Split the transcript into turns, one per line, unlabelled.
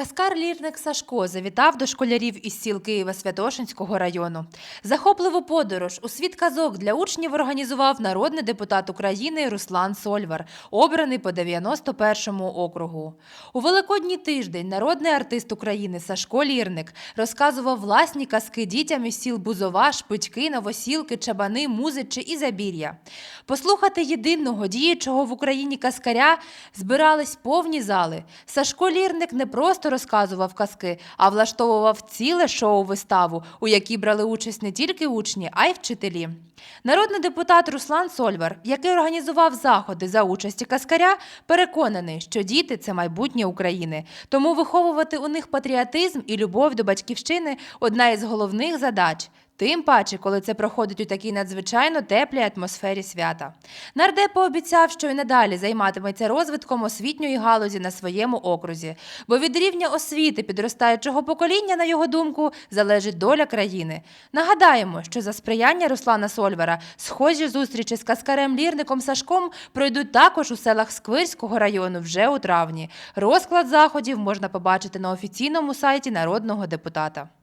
Каскар лірник Сашко завітав до школярів із сіл Києва Святошинського району. Захопливу подорож у світ казок для учнів організував народний депутат України Руслан Сольвар, обраний по 91-му округу. У Великодній тиждень народний артист України Сашко Лірник розказував власні казки дітям із сіл Бузова, Шпички, Новосілки, Чабани, Музичі і Забір'я. Послухати єдиного діючого в Україні каскаря збирались повні зали. Сашко Лірник не розказував казки, а влаштовував ціле шоу-виставу, у якій брали участь не тільки учні, а й вчителі. Народний депутат Руслан Сольвар, який організував заходи за участі каскаря, переконаний, що діти це майбутнє України. Тому виховувати у них патріотизм і любов до батьківщини одна із головних задач. Тим паче, коли це проходить у такій надзвичайно теплій атмосфері свята. Нардеп пообіцяв, що й надалі займатиметься розвитком освітньої галузі на своєму окрузі, бо від рівня освіти підростаючого покоління, на його думку, залежить доля країни. Нагадаємо, що за сприяння Руслана Сольвара схожі зустрічі з каскарем Лірником Сашком пройдуть також у селах Сквирського району вже у травні. Розклад заходів можна побачити на офіційному сайті народного депутата.